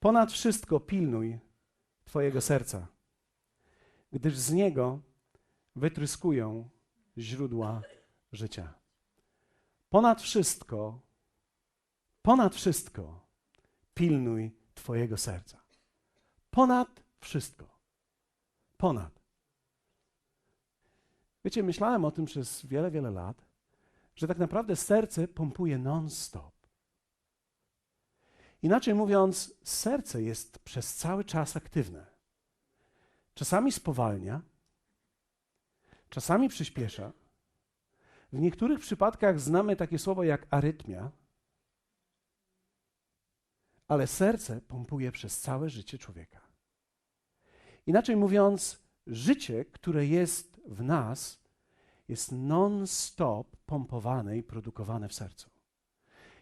Ponad wszystko pilnuj Twojego serca, gdyż z niego wytryskują źródła życia. Ponad wszystko, ponad wszystko pilnuj Twojego serca. Ponad wszystko. Ponad. Wiecie, myślałem o tym przez wiele, wiele lat, że tak naprawdę serce pompuje non-stop. Inaczej mówiąc, serce jest przez cały czas aktywne. Czasami spowalnia, czasami przyspiesza. W niektórych przypadkach znamy takie słowo jak arytmia, ale serce pompuje przez całe życie człowieka. Inaczej mówiąc, życie, które jest w nas, jest non-stop pompowane i produkowane w sercu.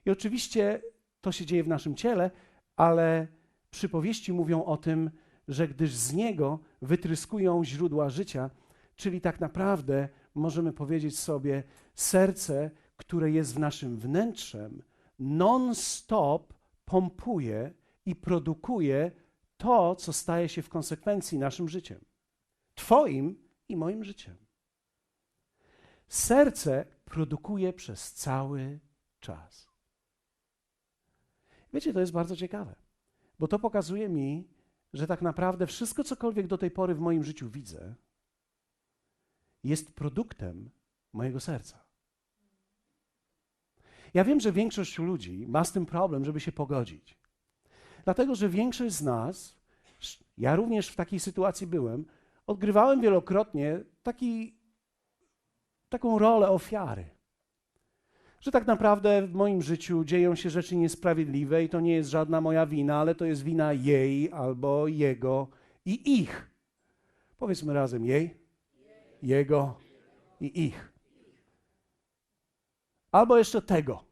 I oczywiście to się dzieje w naszym ciele, ale przypowieści mówią o tym, że gdyż z niego wytryskują źródła życia, czyli tak naprawdę możemy powiedzieć sobie, serce, które jest w naszym wnętrzem, non-stop pompuje i produkuje to, co staje się w konsekwencji naszym życiem. Twoim i moim życiem. Serce produkuje przez cały czas. Wiecie, to jest bardzo ciekawe, bo to pokazuje mi, że tak naprawdę wszystko, cokolwiek do tej pory w moim życiu widzę, jest produktem mojego serca. Ja wiem, że większość ludzi ma z tym problem, żeby się pogodzić. Dlatego, że większość z nas, ja również w takiej sytuacji byłem, odgrywałem wielokrotnie taki, taką rolę ofiary. Że tak naprawdę w moim życiu dzieją się rzeczy niesprawiedliwe i to nie jest żadna moja wina, ale to jest wina jej albo jego i ich. Powiedzmy razem jej, jego i ich. Albo jeszcze tego,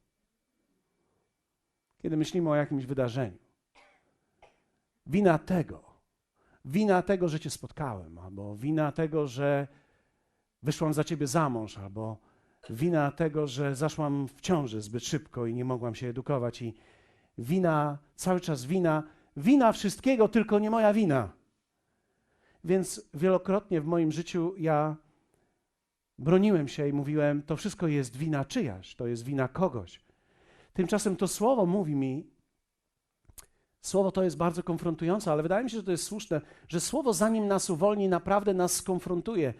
kiedy myślimy o jakimś wydarzeniu. Wina tego, wina tego, że cię spotkałem, albo wina tego, że wyszłam za ciebie za mąż, albo wina tego, że zaszłam w ciąży zbyt szybko i nie mogłam się edukować, i wina, cały czas wina, wina wszystkiego, tylko nie moja wina. Więc wielokrotnie w moim życiu ja broniłem się i mówiłem, to wszystko jest wina czyjaś, to jest wina kogoś. Tymczasem to słowo mówi mi, słowo to jest bardzo konfrontujące, ale wydaje mi się, że to jest słuszne, że słowo zanim nas uwolni, naprawdę nas skonfrontuje.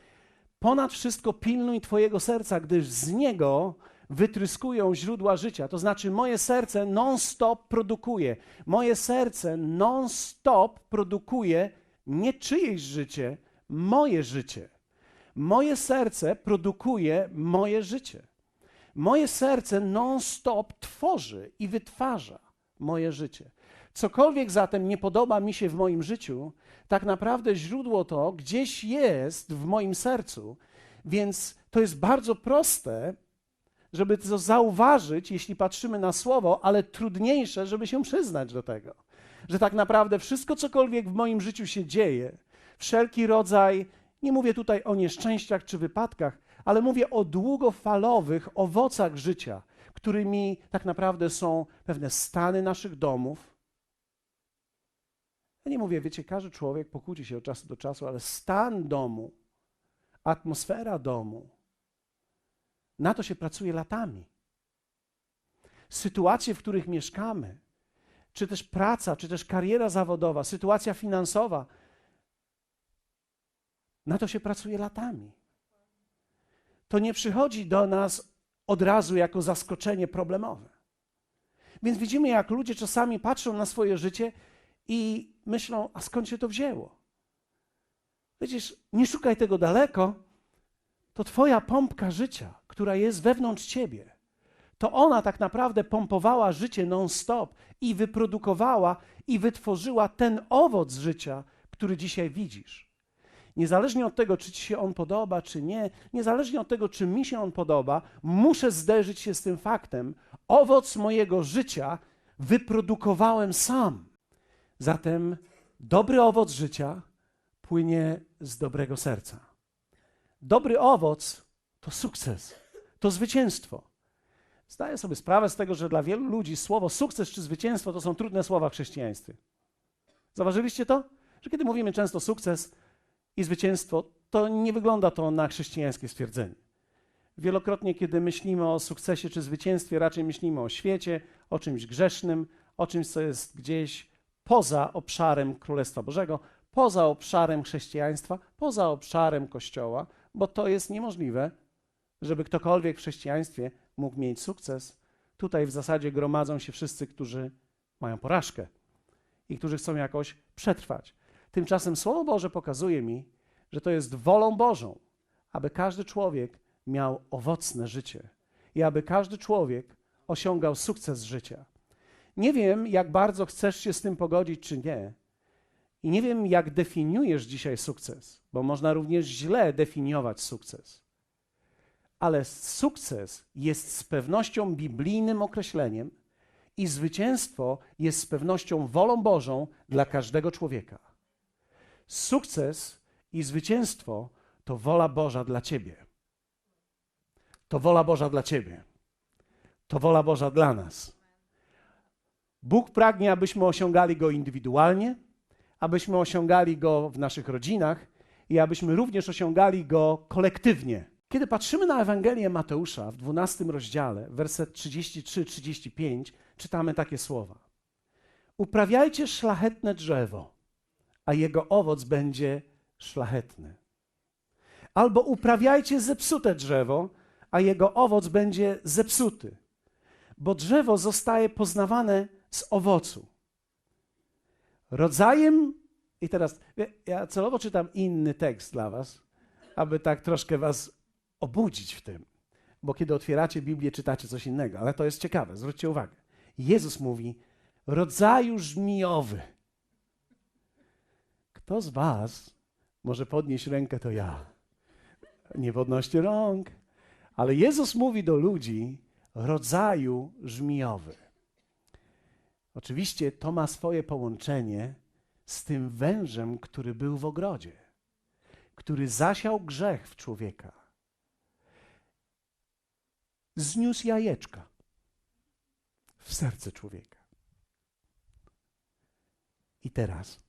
Ponad wszystko pilnuj Twojego serca, gdyż z niego wytryskują źródła życia. To znaczy, moje serce non-stop produkuje. Moje serce non-stop produkuje nie czyjeś życie, moje życie. Moje serce produkuje moje życie. Moje serce non-stop tworzy i wytwarza moje życie. Cokolwiek zatem nie podoba mi się w moim życiu, tak naprawdę źródło to gdzieś jest w moim sercu, więc to jest bardzo proste, żeby to zauważyć, jeśli patrzymy na słowo, ale trudniejsze, żeby się przyznać do tego, że tak naprawdę wszystko, cokolwiek w moim życiu się dzieje, wszelki rodzaj, nie mówię tutaj o nieszczęściach czy wypadkach, ale mówię o długofalowych owocach życia, którymi tak naprawdę są pewne stany naszych domów, ja nie mówię, wiecie, każdy człowiek pokłóci się od czasu do czasu, ale stan domu, atmosfera domu, na to się pracuje latami. Sytuacje, w których mieszkamy, czy też praca, czy też kariera zawodowa, sytuacja finansowa, na to się pracuje latami. To nie przychodzi do nas od razu jako zaskoczenie problemowe. Więc widzimy, jak ludzie czasami patrzą na swoje życie i myślą, a skąd się to wzięło? Widzisz, nie szukaj tego daleko. To Twoja pompka życia, która jest wewnątrz Ciebie. To ona tak naprawdę pompowała życie non-stop i wyprodukowała i wytworzyła ten owoc życia, który dzisiaj widzisz. Niezależnie od tego, czy Ci się on podoba, czy nie, niezależnie od tego, czy mi się on podoba, muszę zderzyć się z tym faktem. Owoc mojego życia wyprodukowałem sam. Zatem dobry owoc życia płynie z dobrego serca. Dobry owoc to sukces, to zwycięstwo. Zdaję sobie sprawę z tego, że dla wielu ludzi słowo sukces czy zwycięstwo to są trudne słowa w chrześcijaństwie. Zauważyliście to? Że kiedy mówimy często sukces i zwycięstwo, to nie wygląda to na chrześcijańskie stwierdzenie. Wielokrotnie, kiedy myślimy o sukcesie czy zwycięstwie, raczej myślimy o świecie, o czymś grzesznym, o czymś, co jest gdzieś poza obszarem Królestwa Bożego, poza obszarem chrześcijaństwa, poza obszarem Kościoła, bo to jest niemożliwe, żeby ktokolwiek w chrześcijaństwie mógł mieć sukces. Tutaj w zasadzie gromadzą się wszyscy, którzy mają porażkę i którzy chcą jakoś przetrwać. Tymczasem Słowo Boże pokazuje mi, że to jest wolą Bożą, aby każdy człowiek miał owocne życie i aby każdy człowiek osiągał sukces życia. Nie wiem, jak bardzo chcesz się z tym pogodzić, czy nie. I nie wiem, jak definiujesz dzisiaj sukces, bo można również źle definiować sukces. Ale sukces jest z pewnością biblijnym określeniem i zwycięstwo jest z pewnością wolą Bożą dla każdego człowieka. Sukces i zwycięstwo to wola Boża dla ciebie. To wola Boża dla ciebie. To wola Boża dla nas. Bóg pragnie, abyśmy osiągali go indywidualnie, abyśmy osiągali go w naszych rodzinach i abyśmy również osiągali go kolektywnie. Kiedy patrzymy na Ewangelię Mateusza w 12 rozdziale, werset 33-35, czytamy takie słowa: Uprawiajcie szlachetne drzewo, a jego owoc będzie szlachetny. Albo uprawiajcie zepsute drzewo, a jego owoc będzie zepsuty. Bo drzewo zostaje poznawane z owocu. Rodzajem, i teraz ja celowo czytam inny tekst dla Was, aby tak troszkę Was obudzić w tym. Bo kiedy otwieracie Biblię, czytacie coś innego, ale to jest ciekawe, zwróćcie uwagę. Jezus mówi: rodzaju żmijowy. Kto z Was może podnieść rękę, to ja. Nie podnoście rąk. Ale Jezus mówi do ludzi rodzaju żmijowy. Oczywiście to ma swoje połączenie z tym wężem, który był w ogrodzie, który zasiał grzech w człowieka. Zniósł jajeczka w serce człowieka. I teraz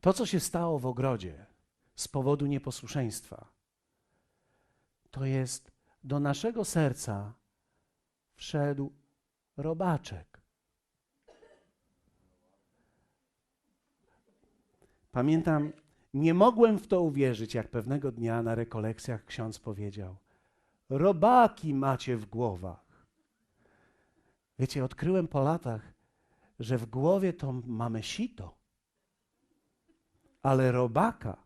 to, co się stało w ogrodzie z powodu nieposłuszeństwa, to jest do naszego serca wszedł robaczek. Pamiętam, nie mogłem w to uwierzyć, jak pewnego dnia na rekolekcjach ksiądz powiedział: Robaki macie w głowach. Wiecie, odkryłem po latach, że w głowie to mamy sito, ale robaka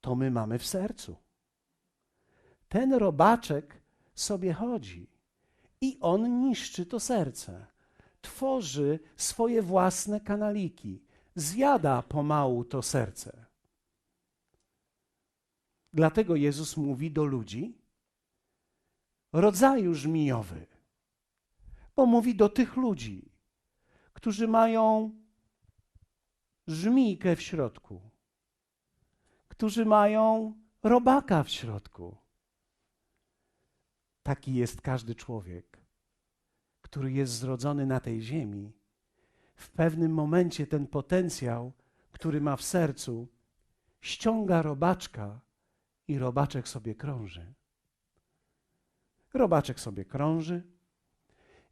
to my mamy w sercu. Ten robaczek sobie chodzi i on niszczy to serce. Tworzy swoje własne kanaliki, zjada pomału to serce. Dlatego Jezus mówi do ludzi rodzaju żmijowy, bo mówi do tych ludzi, którzy mają żmijkę w środku, którzy mają robaka w środku. Taki jest każdy człowiek, który jest zrodzony na tej ziemi. W pewnym momencie ten potencjał, który ma w sercu, ściąga robaczka i robaczek sobie krąży. Robaczek sobie krąży.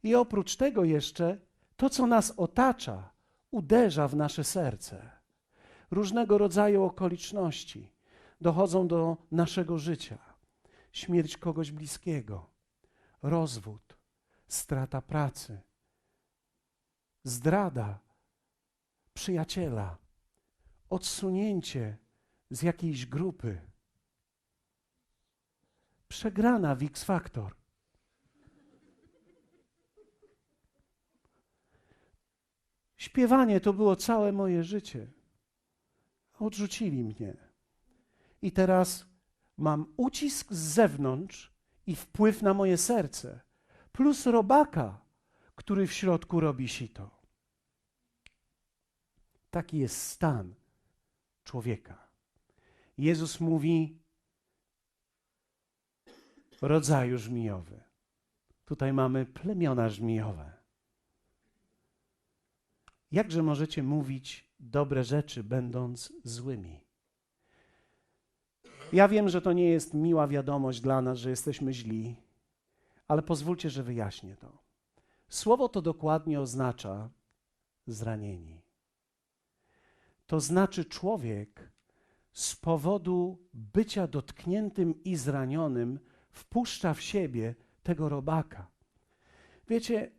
I oprócz tego jeszcze to, co nas otacza, uderza w nasze serce. Różnego rodzaju okoliczności dochodzą do naszego życia śmierć kogoś bliskiego, rozwód, strata pracy, zdrada przyjaciela, odsunięcie z jakiejś grupy, przegrana w X Factor. Śpiewanie to było całe moje życie. Odrzucili mnie. I teraz mam ucisk z zewnątrz i wpływ na moje serce, plus robaka, który w środku robi sito. Taki jest stan człowieka. Jezus mówi rodzaju żmijowy. Tutaj mamy plemiona żmijowe. Jakże możecie mówić dobre rzeczy, będąc złymi? Ja wiem, że to nie jest miła wiadomość dla nas, że jesteśmy źli, ale pozwólcie, że wyjaśnię to. Słowo to dokładnie oznacza zranieni. To znaczy człowiek z powodu bycia dotkniętym i zranionym wpuszcza w siebie tego robaka. Wiecie,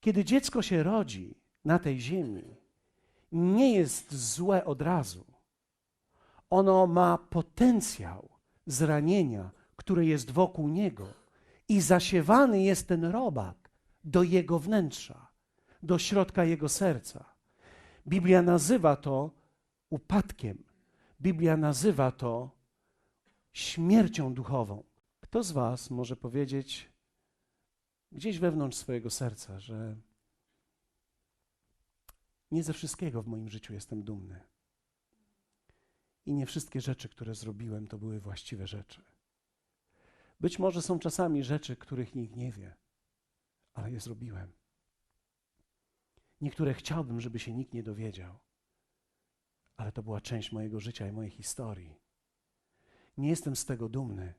kiedy dziecko się rodzi na tej ziemi, nie jest złe od razu. Ono ma potencjał zranienia, które jest wokół niego, i zasiewany jest ten robak do jego wnętrza, do środka jego serca. Biblia nazywa to upadkiem. Biblia nazywa to śmiercią duchową. Kto z Was może powiedzieć gdzieś wewnątrz swojego serca, że nie ze wszystkiego w moim życiu jestem dumny? I nie wszystkie rzeczy, które zrobiłem, to były właściwe rzeczy. Być może są czasami rzeczy, których nikt nie wie, ale je zrobiłem. Niektóre chciałbym, żeby się nikt nie dowiedział, ale to była część mojego życia i mojej historii. Nie jestem z tego dumny,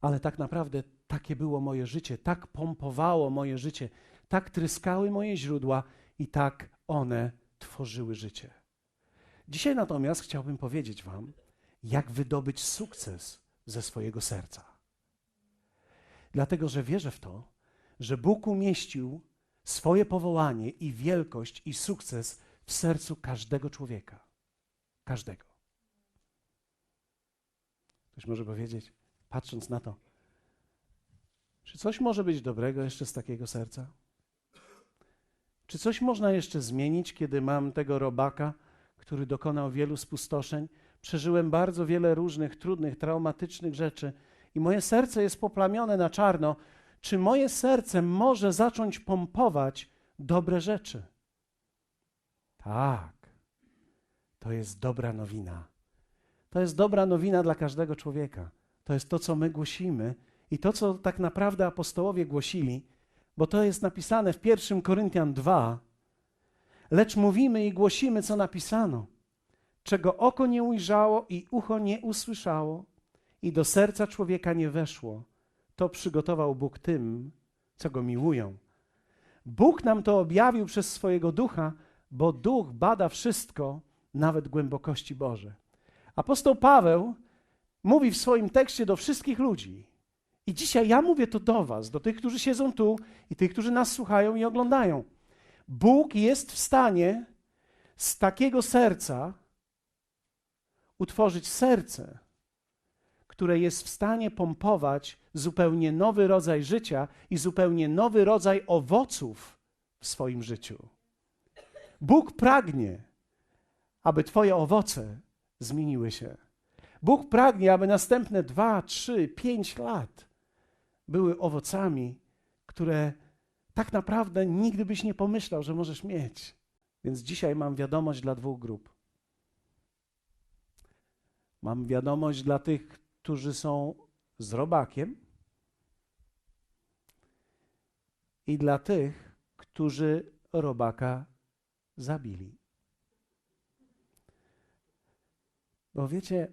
ale tak naprawdę takie było moje życie, tak pompowało moje życie, tak tryskały moje źródła i tak one tworzyły życie. Dzisiaj natomiast chciałbym powiedzieć Wam, jak wydobyć sukces ze swojego serca. Dlatego, że wierzę w to, że Bóg umieścił swoje powołanie i wielkość i sukces w sercu każdego człowieka. Każdego. Ktoś może powiedzieć, patrząc na to, czy coś może być dobrego jeszcze z takiego serca? Czy coś można jeszcze zmienić, kiedy mam tego robaka, który dokonał wielu spustoszeń? Przeżyłem bardzo wiele różnych trudnych, traumatycznych rzeczy i moje serce jest poplamione na czarno. Czy moje serce może zacząć pompować dobre rzeczy? Tak. To jest dobra nowina. To jest dobra nowina dla każdego człowieka. To jest to, co my głosimy i to, co tak naprawdę apostołowie głosili, bo to jest napisane w 1 Koryntian 2. Lecz mówimy i głosimy, co napisano, czego oko nie ujrzało i ucho nie usłyszało i do serca człowieka nie weszło, to przygotował Bóg tym, co go miłują. Bóg nam to objawił przez swojego ducha, bo duch bada wszystko, nawet głębokości Boże. Apostoł Paweł mówi w swoim tekście do wszystkich ludzi. I dzisiaj ja mówię to do Was, do tych, którzy siedzą tu i tych, którzy nas słuchają i oglądają. Bóg jest w stanie z takiego serca utworzyć serce, które jest w stanie pompować zupełnie nowy rodzaj życia i zupełnie nowy rodzaj owoców w swoim życiu. Bóg pragnie, aby Twoje owoce zmieniły się. Bóg pragnie, aby następne dwa, trzy, pięć lat były owocami, które tak naprawdę nigdy byś nie pomyślał, że możesz mieć. Więc dzisiaj mam wiadomość dla dwóch grup. Mam wiadomość dla tych, którzy są z robakiem i dla tych, którzy robaka zabili. Bo wiecie,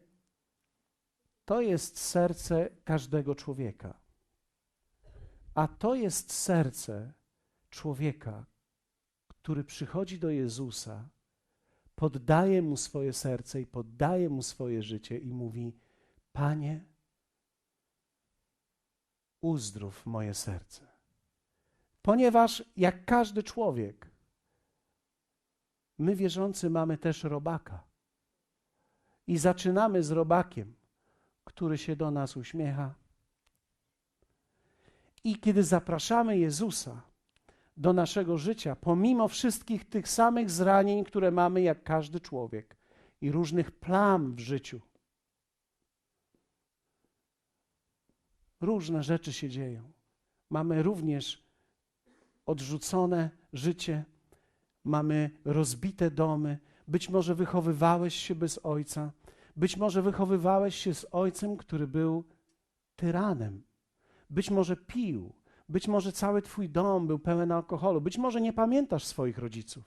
to jest serce każdego człowieka. A to jest serce człowieka, który przychodzi do Jezusa, poddaje mu swoje serce i poddaje mu swoje życie i mówi: Panie, uzdrów moje serce. Ponieważ, jak każdy człowiek, my wierzący mamy też robaka. I zaczynamy z robakiem, który się do nas uśmiecha. I kiedy zapraszamy Jezusa do naszego życia, pomimo wszystkich tych samych zranień, które mamy jak każdy człowiek i różnych plam w życiu, różne rzeczy się dzieją. Mamy również odrzucone życie, mamy rozbite domy. Być może wychowywałeś się bez ojca, być może wychowywałeś się z ojcem, który był tyranem. Być może pił, być może cały twój dom był pełen alkoholu, być może nie pamiętasz swoich rodziców.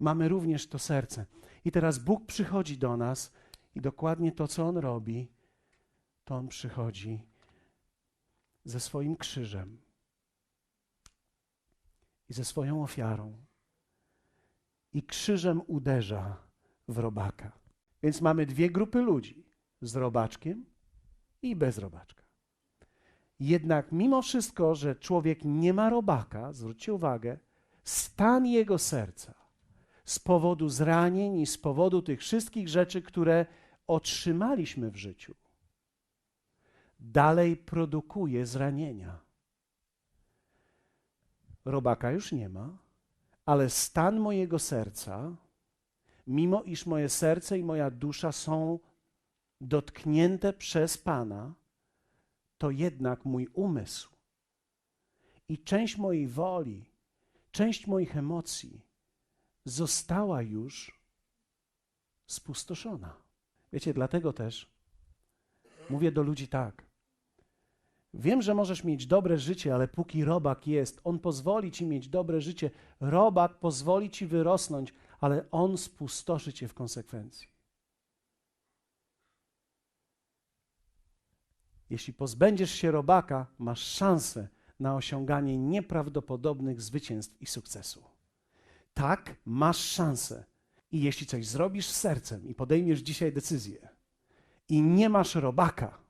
mamy również to serce. I teraz Bóg przychodzi do nas i dokładnie to, co On robi, to On przychodzi ze swoim krzyżem i ze swoją ofiarą. I krzyżem uderza w robaka. Więc mamy dwie grupy ludzi: z robaczkiem i bez robaczka. Jednak mimo wszystko, że człowiek nie ma robaka, zwróćcie uwagę, stan jego serca z powodu zranień i z powodu tych wszystkich rzeczy, które otrzymaliśmy w życiu, dalej produkuje zranienia. Robaka już nie ma, ale stan mojego serca, mimo iż moje serce i moja dusza są dotknięte przez Pana, to jednak mój umysł i część mojej woli, część moich emocji została już spustoszona. Wiecie, dlatego też mówię do ludzi tak. Wiem, że możesz mieć dobre życie, ale póki robak jest, on pozwoli ci mieć dobre życie. Robak pozwoli ci wyrosnąć, ale on spustoszy cię w konsekwencji. Jeśli pozbędziesz się robaka, masz szansę na osiąganie nieprawdopodobnych zwycięstw i sukcesu. Tak, masz szansę. I jeśli coś zrobisz z sercem i podejmiesz dzisiaj decyzję i nie masz robaka,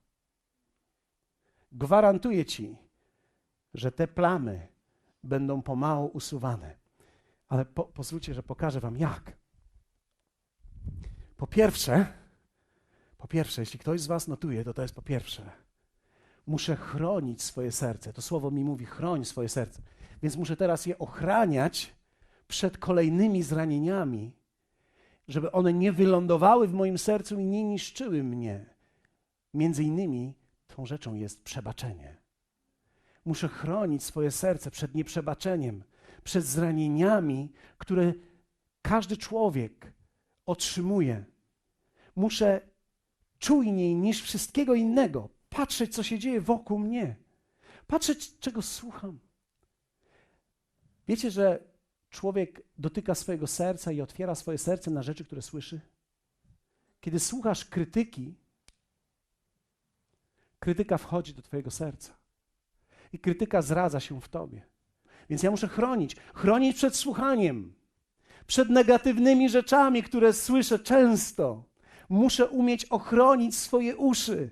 gwarantuję ci, że te plamy będą pomału usuwane. Ale po, pozwólcie, że pokażę wam jak. Po pierwsze, po pierwsze, jeśli ktoś z was notuje, to to jest po pierwsze. Muszę chronić swoje serce. To słowo mi mówi: chroń swoje serce. Więc muszę teraz je ochraniać przed kolejnymi zranieniami, żeby one nie wylądowały w moim sercu i nie niszczyły mnie. Między innymi tą rzeczą jest przebaczenie. Muszę chronić swoje serce przed nieprzebaczeniem, przed zranieniami, które każdy człowiek otrzymuje. Muszę czujniej niż wszystkiego innego patrzeć, co się dzieje wokół mnie, patrzeć, czego słucham. Wiecie, że człowiek dotyka swojego serca i otwiera swoje serce na rzeczy, które słyszy? Kiedy słuchasz krytyki, krytyka wchodzi do Twojego serca i krytyka zradza się w Tobie. Więc ja muszę chronić, chronić przed słuchaniem, przed negatywnymi rzeczami, które słyszę często. Muszę umieć ochronić swoje uszy.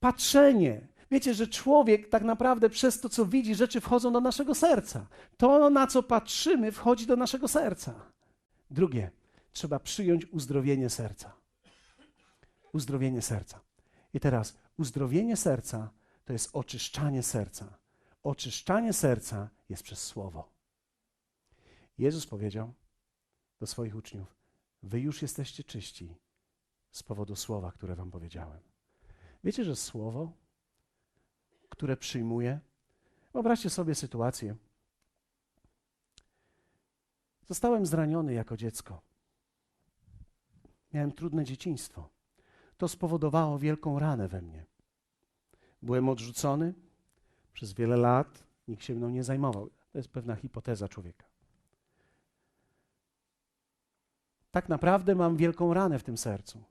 Patrzenie. Wiecie, że człowiek tak naprawdę przez to, co widzi, rzeczy wchodzą do naszego serca. To, na co patrzymy, wchodzi do naszego serca. Drugie, trzeba przyjąć uzdrowienie serca. Uzdrowienie serca. I teraz, uzdrowienie serca to jest oczyszczanie serca. Oczyszczanie serca jest przez słowo. Jezus powiedział do swoich uczniów: Wy już jesteście czyści z powodu słowa, które Wam powiedziałem. Wiecie, że słowo, które przyjmuję, wyobraźcie sobie sytuację. Zostałem zraniony jako dziecko. Miałem trudne dzieciństwo. To spowodowało wielką ranę we mnie. Byłem odrzucony przez wiele lat, nikt się mną nie zajmował. To jest pewna hipoteza człowieka. Tak naprawdę mam wielką ranę w tym sercu,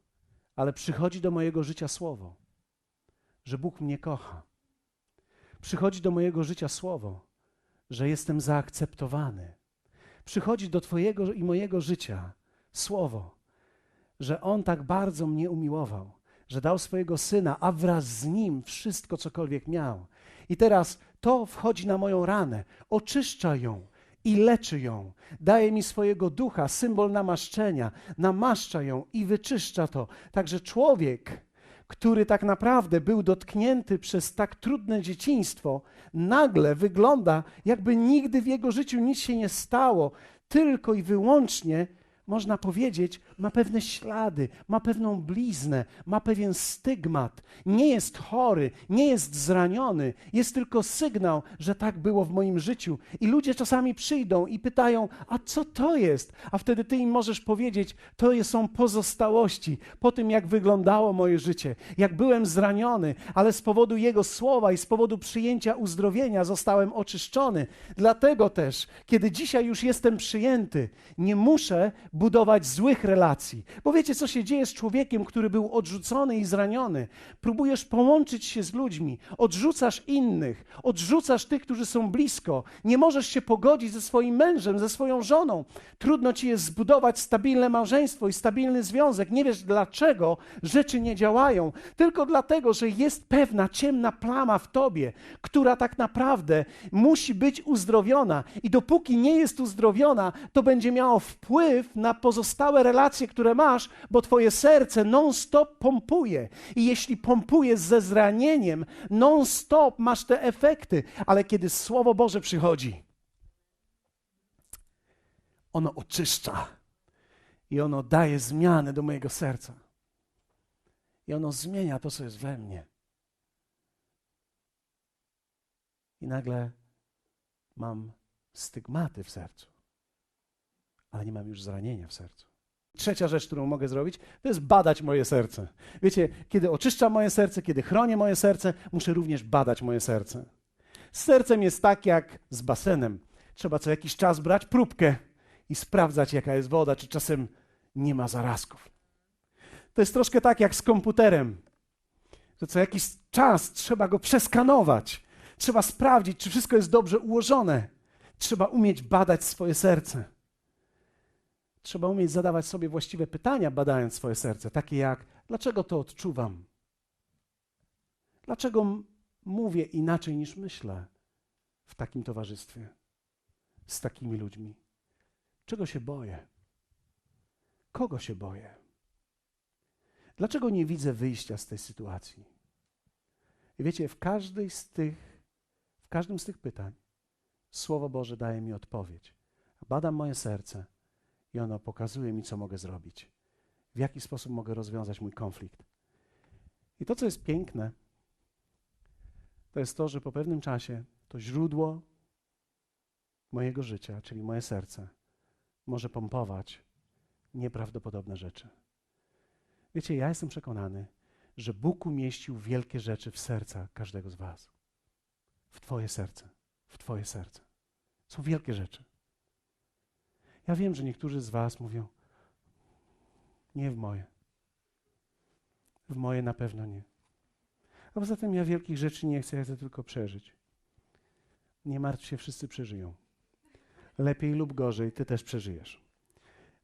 ale przychodzi do mojego życia słowo, że Bóg mnie kocha. Przychodzi do mojego życia słowo, że jestem zaakceptowany. Przychodzi do Twojego i mojego życia słowo, że On tak bardzo mnie umiłował, że dał swojego syna, a wraz z nim wszystko, cokolwiek miał. I teraz to wchodzi na moją ranę, oczyszcza ją i leczy ją. Daje mi swojego ducha, symbol namaszczenia, namaszcza ją i wyczyszcza to. Także człowiek, który tak naprawdę był dotknięty przez tak trudne dzieciństwo, nagle wygląda, jakby nigdy w jego życiu nic się nie stało, tylko i wyłącznie można powiedzieć, ma pewne ślady, ma pewną bliznę, ma pewien stygmat. Nie jest chory, nie jest zraniony, jest tylko sygnał, że tak było w moim życiu. I ludzie czasami przyjdą i pytają: A co to jest? A wtedy ty im możesz powiedzieć: To są pozostałości po tym, jak wyglądało moje życie, jak byłem zraniony, ale z powodu Jego słowa i z powodu przyjęcia uzdrowienia zostałem oczyszczony. Dlatego też, kiedy dzisiaj już jestem przyjęty, nie muszę budować złych relacji. Bo wiecie, co się dzieje z człowiekiem, który był odrzucony i zraniony? Próbujesz połączyć się z ludźmi, odrzucasz innych, odrzucasz tych, którzy są blisko. Nie możesz się pogodzić ze swoim mężem, ze swoją żoną. Trudno ci jest zbudować stabilne małżeństwo i stabilny związek. Nie wiesz, dlaczego rzeczy nie działają. Tylko dlatego, że jest pewna ciemna plama w tobie, która tak naprawdę musi być uzdrowiona. I dopóki nie jest uzdrowiona, to będzie miało wpływ na pozostałe relacje, które masz, bo twoje serce non-stop pompuje. I jeśli pompuje ze zranieniem, non-stop masz te efekty. Ale kiedy Słowo Boże przychodzi, ono oczyszcza i ono daje zmiany do mojego serca. I ono zmienia to, co jest we mnie. I nagle mam stygmaty w sercu, ale nie mam już zranienia w sercu. Trzecia rzecz, którą mogę zrobić, to jest badać moje serce. Wiecie, kiedy oczyszczam moje serce, kiedy chronię moje serce, muszę również badać moje serce. Z sercem jest tak jak z basenem. Trzeba co jakiś czas brać próbkę i sprawdzać, jaka jest woda, czy czasem nie ma zarazków. To jest troszkę tak jak z komputerem, że co jakiś czas trzeba go przeskanować, trzeba sprawdzić, czy wszystko jest dobrze ułożone. Trzeba umieć badać swoje serce. Trzeba umieć zadawać sobie właściwe pytania, badając swoje serce, takie jak: dlaczego to odczuwam? Dlaczego mówię inaczej niż myślę w takim towarzystwie, z takimi ludźmi? Czego się boję? Kogo się boję? Dlaczego nie widzę wyjścia z tej sytuacji? I wiecie, w każdej z tych, w każdym z tych pytań Słowo Boże daje mi odpowiedź. Badam moje serce i ono pokazuje mi, co mogę zrobić. W jaki sposób mogę rozwiązać mój konflikt. I to, co jest piękne, to jest to, że po pewnym czasie to źródło mojego życia, czyli moje serce, może pompować nieprawdopodobne rzeczy. Wiecie, ja jestem przekonany, że Bóg umieścił wielkie rzeczy w serca każdego z Was. W Twoje serce, w Twoje serce. Są wielkie rzeczy. Ja wiem, że niektórzy z Was mówią, nie w moje. W moje na pewno nie. A poza tym ja wielkich rzeczy nie chcę, ja chcę tylko przeżyć. Nie martw się, wszyscy przeżyją. Lepiej lub gorzej, ty też przeżyjesz.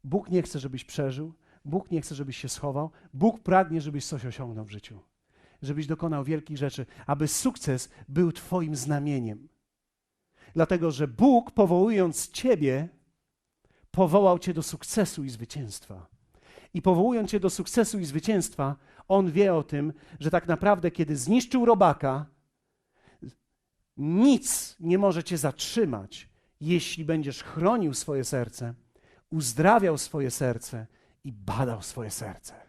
Bóg nie chce, żebyś przeżył, Bóg nie chce, żebyś się schował, Bóg pragnie, żebyś coś osiągnął w życiu, żebyś dokonał wielkich rzeczy, aby sukces był Twoim znamieniem. Dlatego, że Bóg, powołując Ciebie, powołał Cię do sukcesu i zwycięstwa. I powołując Cię do sukcesu i zwycięstwa, On wie o tym, że tak naprawdę, kiedy zniszczył robaka, nic nie może Cię zatrzymać, jeśli będziesz chronił swoje serce, uzdrawiał swoje serce i badał swoje serce.